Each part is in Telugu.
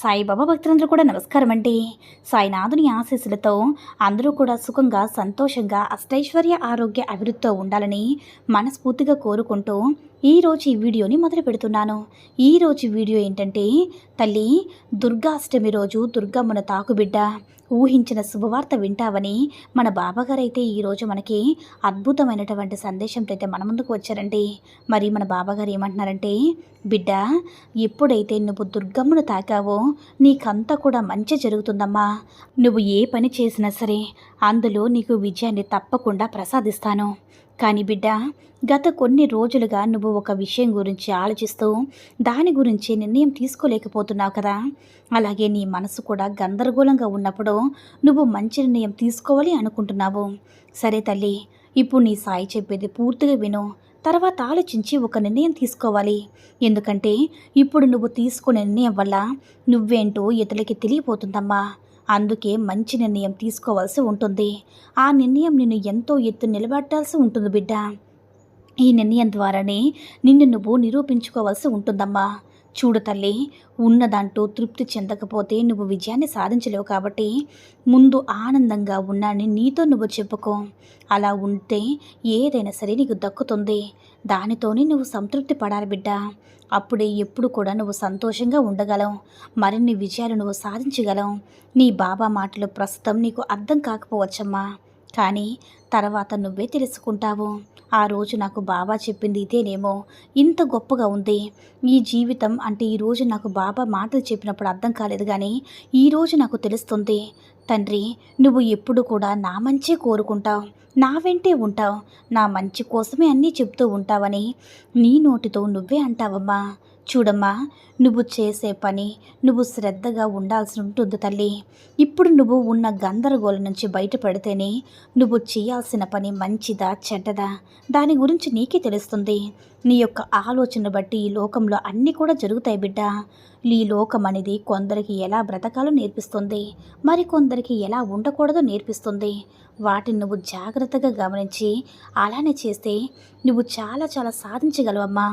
సాయిబాబా భక్తులందరూ కూడా నమస్కారం అండి. సాయినాథుని ఆశీస్సులతో అందరూ కూడా సుఖంగా సంతోషంగా అష్టైశ్వర్య ఆరోగ్య అభివృద్ధితో ఉండాలని మనస్ఫూర్తిగా కోరుకుంటూ ఈరోజు ఈ వీడియోని మొదలు పెడుతున్నాను. ఈరోజు వీడియో ఏంటంటే తల్లి దుర్గాష్టమి రోజు దుర్గమ్మన తాకుబిడ్డ. ఊహించిన శుభవార్త వింటావని మన బాబాగారైతే ఈరోజు మనకి అద్భుతమైనటువంటి సందేశంతో అయితే మన ముందుకు వచ్చారండి. మరి మన బాబాగారు ఏమంటున్నారంటే బిడ్డ ఎప్పుడైతే నువ్వు దుర్గమ్మను తాకావో నీకంతా కూడా మంచి జరుగుతుందమ్మా. నువ్వు ఏ పని చేసినా సరే అందులో నీకు విజయాన్ని తప్పకుండా ప్రసాదిస్తాను. కానీ బిడ్డ గత కొన్ని రోజులుగా నువ్వు ఒక విషయం గురించి ఆలోచిస్తూ దాని గురించి నిర్ణయం తీసుకోలేకపోతున్నావు కదా. అలాగే నీ మనసు కూడా గందరగోళంగా ఉన్నప్పుడు నువ్వు మంచి నిర్ణయం తీసుకోవాలి అనుకుంటున్నావు. సరే తల్లి ఇప్పుడు నీ సాయి చెప్పేది పూర్తిగా విను. తర్వాత ఆలోచించి ఒక నిర్ణయం తీసుకోవాలి. ఎందుకంటే ఇప్పుడు నువ్వు తీసుకునే నిర్ణయం వల్ల నువ్వేంటో ఇతరులకి తెలియపోతుందమ్మా. అందుకే మంచి నిర్ణయం తీసుకోవాల్సి ఉంటుంది. ఆ నిర్ణయం నిన్ను ఎంతో ఎత్తు నిలబెట్టాల్సి ఉంటుంది బిడ్డ. ఈ నిర్ణయం ద్వారానే నిన్ను నువ్వు నిరూపించుకోవాల్సి ఉంటుందమ్మా. చూడు తల్లి ఉన్నదంటూ తృప్తి చెందకపోతే నువ్వు విజయాన్ని సాధించలేవు కాబట్టి ముందు ఆనందంగా ఉన్నానని నీతో నువ్వు చెప్పుకో. అలా ఉంటే ఏదైనా సరే నీకు దక్కుతుంది. దానితోనే నువ్వు సంతృప్తి పడాలి బిడ్డ. అప్పుడే ఎప్పుడు కూడా నువ్వు సంతోషంగా ఉండగలవు. మరిన్ని విజయాలు నువ్వు సాధించగలవు. నీ బాబా మాటలు ప్రస్తుతం నీకు అర్థం కాకపోవచ్చమ్మా. కానీ తర్వాత నువ్వే తెలుసుకుంటావు. ఆ రోజు నాకు బాబా చెప్పింది ఇదేనేమో. ఇంత గొప్పగా ఉంది. ఈ జీవితం అంటే ఈరోజు నాకు బాబా మాటలు చెప్పినప్పుడు అర్థం కాలేదు కానీ ఈరోజు నాకు తెలుస్తుంది. తండ్రి నువ్వు ఎప్పుడు కూడా నా మంచే కోరుకుంటావు. నా వెంటే ఉంటావు. నా మంచి కోసమే అన్నీ చెప్తూ ఉంటావని నీ నోటితో నువ్వే అంటావమ్మా. చూడమ్మా నువ్వు చేసే పని నువ్వు శ్రద్ధగా ఉండాల్సి ఉంటుంది తల్లి. ఇప్పుడు నువ్వు ఉన్న గందరగోళం నుంచి బయటపడితేనే నువ్వు చేయాల్సిన పని మంచిదా చెడ్డదా? దాని గురించి నీకే తెలుస్తుంది. నీ యొక్క ఆలోచన బట్టి ఈ లోకంలో అన్నీ కూడా జరుగుతాయి బిడ్డ. ఈ లోకం అనేది కొందరికి ఎలా బ్రతకాలో నేర్పిస్తుంది మరి కొందరికి ఎలా ఉండకూడదో నేర్పిస్తుంది. వాటిని నువ్వు జాగ్రత్తగా గమనించి అలానే చేస్తే నువ్వు చాలా చాలా సాధించగలవమ్మా.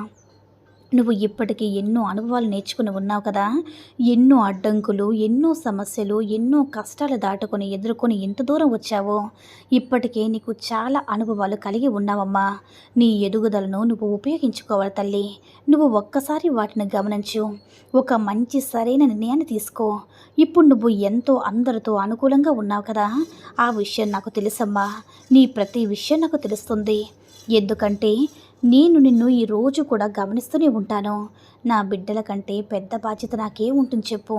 నువ్వు ఇప్పటికీ ఎన్నో అనుభవాలు నేర్చుకుని ఉన్నావు కదా? ఎన్నో అడ్డంకులు ఎన్నో సమస్యలు ఎన్నో కష్టాలు దాటుకొని ఎదుర్కొని ఎంత దూరం వచ్చావో? ఇప్పటికే నీకు చాలా అనుభవాలు కలిగి ఉన్నావమ్మా. నీ ఎదుగుదలను నువ్వు ఉపయోగించుకోవాలి తల్లి. నువ్వు ఒక్కసారి వాటిని గమనించు. ఒక మంచి సరైన నిర్ణయాన్ని తీసుకో. ఇప్పుడు నువ్వు ఎంతో అందరితో అనుకూలంగా ఉన్నావు కదా? ఆ విషయం నాకు తెలుసమ్మా. నీ ప్రతి విషయం నాకు తెలుస్తుంది. ఎందుకంటే నేను నిన్ను ఈ రోజు కూడా గమనిస్తూనే ఉంటాను. నా బిడ్డల కంటే పెద్ద బాధ్యత నాకే ఉంటుంది చెప్పు.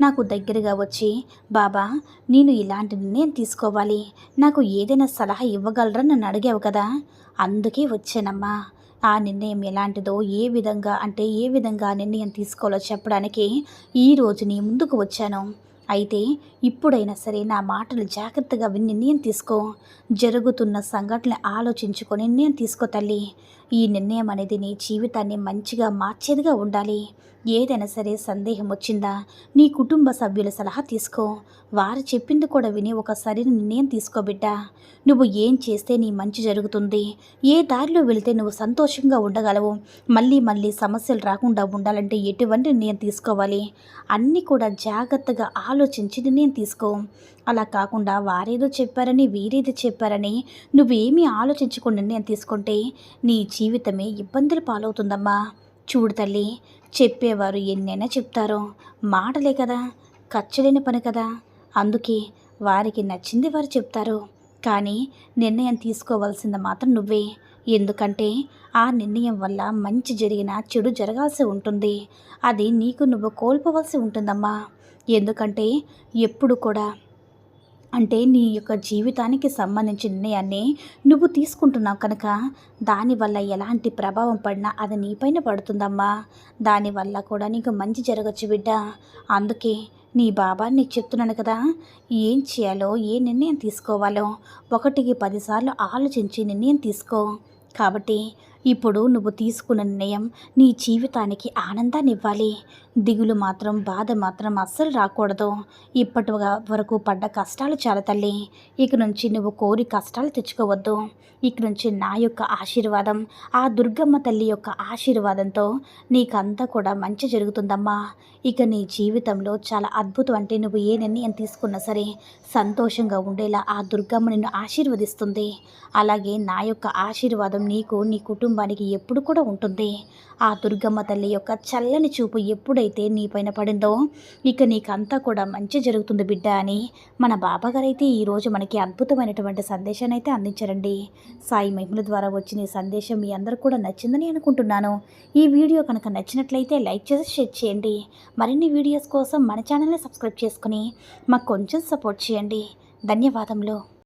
నాకు దగ్గరగా వచ్చి బాబా నేను ఇలాంటి నిర్ణయం తీసుకోవాలి. నాకు ఏదైనా సలహా ఇవ్వగలరా? నన్ను అడిగావు కదా. అందుకే వచ్చానమ్మా. ఆ నిర్ణయం ఎలాంటిదో ఏ విధంగా అంటే ఏ విధంగా నిర్ణయం తీసుకోవాలో చెప్పడానికి ఈరోజు నీ ముందుకు వచ్చాను. అయితే ఇప్పుడైనా సరే నా మాటలు జాగ్రత్తగా విని నిర్ణయం తీసుకో. జరుగుతున్న సంఘటనలు ఆలోచించుకొని నిర్ణయం తీసుకో తల్లి. ఈ నిర్ణయం అనేది నీ జీవితాన్ని మంచిగా మార్చేదిగా ఉండాలి. ఏదైనా సరే సందేహం వచ్చిందా? నీ కుటుంబ సభ్యుల సలహా తీసుకో. వారు చెప్పింది కూడా విని ఒక సరైన నిర్ణయం తీసుకోబిడ్డ నువ్వు ఏం చేస్తే నీ మంచి జరుగుతుంది? ఏ దారిలో వెళితే నువ్వు సంతోషంగా ఉండగలవు? మళ్ళీ మళ్ళీ సమస్యలు రాకుండా ఉండాలంటే ఎటువంటి నిర్ణయం తీసుకోవాలి? అన్నీ కూడా జాగ్రత్తగా ఆలోచించి నిర్ణయం తీసుకో. అలా కాకుండా వారేదో చెప్పారని వీరేదో చెప్పారని నువ్వేమీ ఆలోచించుకుని నిర్ణయం తీసుకుంటే నీ జీవితమే ఇబ్బందులు పాలవుతుందమ్మా. చూడు తల్లి చెప్పేవారు ఎన్నైనా చెప్తారో. మాటలే కదా ఖర్చులేని పని కదా. అందుకే వారికి నచ్చింది వారు చెప్తారు. కానీ నిర్ణయం తీసుకోవాల్సింది మాత్రం నువ్వే. ఎందుకంటే ఆ నిర్ణయం వల్ల మంచి జరిగినా చెడు జరగాల్సి ఉంటుంది. అది నీకు నువ్వు కోల్పోవలసి ఉంటుందమ్మా. ఎందుకంటే ఎప్పుడు కూడా అంటే నీ యొక్క జీవితానికి సంబంధించిన నిర్ణయాన్ని నువ్వు తీసుకుంటున్నావు కనుక దానివల్ల ఎలాంటి ప్రభావం పడినా అది నీపైన పడుతుందమ్మా. దానివల్ల కూడా నీకు మంచి జరగచ్చు బిడ్డ. అందుకే నీ బాబా నీకు చెప్తున్నాను కదా ఏం చేయాలో ఏ నిర్ణయం తీసుకోవాలో ఒకటికి పదిసార్లు ఆలోచించి నిర్ణయం తీసుకో. కాబట్టి ఇప్పుడు నువ్వు తీసుకున్న నిర్ణయం నీ జీవితానికి ఆనందాన్ని ఇవ్వాలి దిగులు మాత్రం బాధ మాత్రం అస్సలు రాకూడదు. ఇప్పటి వరకు పడ్డ కష్టాలు చాలా తల్లి. ఇక నుంచి నువ్వు కోరి కష్టాలు తెచ్చుకోవద్దు. ఇక నుంచి నా యొక్క ఆశీర్వాదం ఆ దుర్గమ్మ తల్లి యొక్క ఆశీర్వాదంతో నీకంతా కూడా మంచి జరుగుతుందమ్మా. ఇక నీ జీవితంలో చాలా అద్భుతం అంటే నువ్వు ఏ నిర్ణయం తీసుకున్నా సరే సంతోషంగా ఉండేలా ఆ దుర్గమ్మ నిన్ను ఆశీర్వదిస్తుంది. అలాగే నా యొక్క ఆశీర్వాదం నీకు నీ కుటుంబం కుటుంబానికి ఎప్పుడు కూడా ఉంటుంది. ఆ దుర్గమ్మ తల్లి యొక్క చల్లని చూపు ఎప్పుడైతే నీపైన పడిందో ఇక నీకంతా కూడా మంచి జరుగుతుంది బిడ్డ అని మన బాబాగారు అయితే ఈరోజు మనకి అద్భుతమైనటువంటి సందేశాన్ని అయితే అందించారండి. సాయి మహిమల ద్వారా వచ్చిన ఈ సందేశం మీ అందరూ కూడా నచ్చిందని అనుకుంటున్నాను. ఈ వీడియో కనుక నచ్చినట్లయితే లైక్ చేసి షేర్ చేయండి. మరిన్ని వీడియోస్ కోసం మన ఛానల్ని సబ్స్క్రైబ్ చేసుకుని మాకు కొంచెం సపోర్ట్ చేయండి. ధన్యవాదములు.